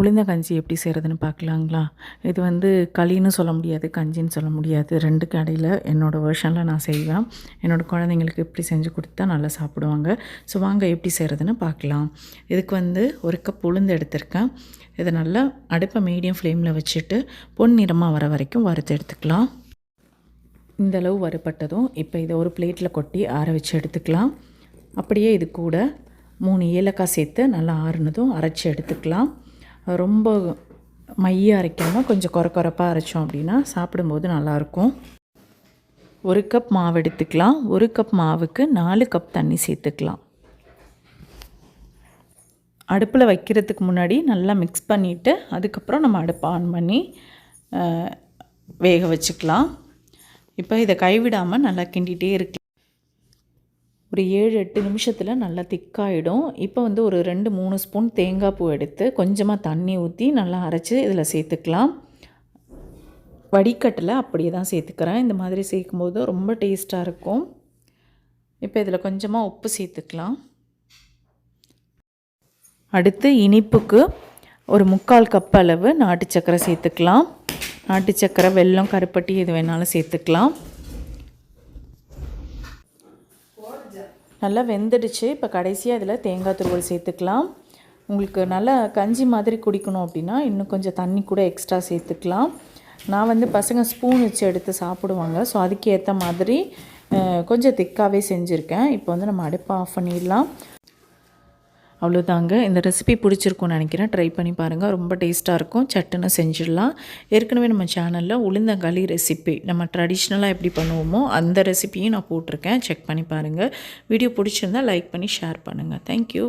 உளுந்த கஞ்சி எப்படி செய்கிறதுன்னு பார்க்கலாங்களா? இது வந்து களின்னு சொல்ல முடியாது கஞ்சின்னு சொல்ல முடியாது. ரெண்டு கடையில் என்னோடய வேர்ஷனில் நான் செய்வேன். என்னோடய குழந்தைங்களுக்கு எப்படி செஞ்சு கொடுத்தா நல்லா சாப்பிடுவாங்க. ஸோ வாங்க எப்படி செய்கிறதுன்னு பார்க்கலாம். இதுக்கு வந்து ஒரு கப் உளுந்து எடுத்திருக்கேன். இதை நல்லா அடுப்பை மீடியம் ஃப்ளேமில் வச்சுட்டு பொன் நிறமாக வர வரைக்கும் வறுத்து எடுத்துக்கலாம். இந்த அளவு வறுபட்டதும் இப்போ இதை ஒரு பிளேட்டில் கொட்டி ஆற வச்சு எடுத்துக்கலாம். அப்படியே இது கூட மூணு ஏலக்காய் சேர்த்து நல்லா ஆறுனதும் அரைச்சி எடுத்துக்கலாம். ரொம்ப மைய அரைக்காமல் கொஞ்சம் குறை குறைப்பாக அரைச்சோம் அப்படின்னா சாப்பிடும்போது நல்லாயிருக்கும். ஒரு கப் மாவு எடுத்துக்கலாம். ஒரு கப் மாவுக்கு நாலு கப் தண்ணி சேர்த்துக்கலாம். அடுப்பில் வைக்கிறதுக்கு முன்னாடி நல்லா மிக்ஸ் பண்ணிவிட்டு அதுக்கப்புறம் நம்ம அடுப்பை ஆன் பண்ணி வேக வச்சுக்கலாம். இப்போ இதை கைவிடாமல் நல்லா கிண்டிகிட்டே இருக்கு ஒரு ஏழு எட்டு நிமிஷத்தில் நல்லா திக்காயிடும். இப்போ வந்து ஒரு ரெண்டு மூணு ஸ்பூன் தேங்காய் பூ எடுத்து கொஞ்சமாக தண்ணி ஊற்றி நல்லா அரைச்சி இதில் சேர்த்துக்கலாம். வடிகட்டில் அப்படியே தான் சேர்த்துக்கிறேன். இந்த மாதிரி சேர்க்கும்போது ரொம்ப டேஸ்ட்டாக இருக்கும். இப்போ இதில் கொஞ்சமாக உப்பு சேர்த்துக்கலாம். அடுத்து இனிப்புக்கு ஒரு முக்கால் கப் அளவு நாட்டு சக்கரை சேர்த்துக்கலாம். நாட்டு சக்கரை வெல்லம் கருப்பட்டி எது வேணாலும் சேர்த்துக்கலாம். நல்லா வெந்துடுச்சு. இப்போ கடைசியாக இதில் தேங்காய் துருவல் சேர்த்துக்கலாம். உங்களுக்கு நல்லா கஞ்சி மாதிரி குடிக்கணும் அப்படின்னா இன்னும் கொஞ்சம் தண்ணி கூட எக்ஸ்ட்ரா சேர்த்துக்கலாம். நான் வந்து பசங்க ஸ்பூன் வச்சு எடுத்து சாப்பிடுவாங்க. ஸோ அதுக்கு ஏற்ற மாதிரி கொஞ்சம் திக்காகவே செஞ்சுருக்கேன். இப்போ வந்து நம்ம அடுப்பை ஆஃப் பண்ணிடலாம். அவ்வளோதாங்க இந்த ரெசிபி பிடிச்சிருக்கும்னு நினைக்கிறேன். ட்ரை பண்ணி பாருங்கள் ரொம்ப டேஸ்ட்டாக இருக்கும். சட்டுன்னு செஞ்சிடலாம். ஏற்கனவே நம்ம சேனலில் உளுந்தங்களி ரெசிபி நம்ம ட்ரெடிஷ்னலாக எப்படி பண்ணுவோமோ அந்த ரெசிபியும் நான் போட்டிருக்கேன். செக் பண்ணி பாருங்கள் வீடியோ பிடிச்சிருந்தால் லைக் பண்ணி ஷேர் பண்ணுங்கள் தேங்க்யூ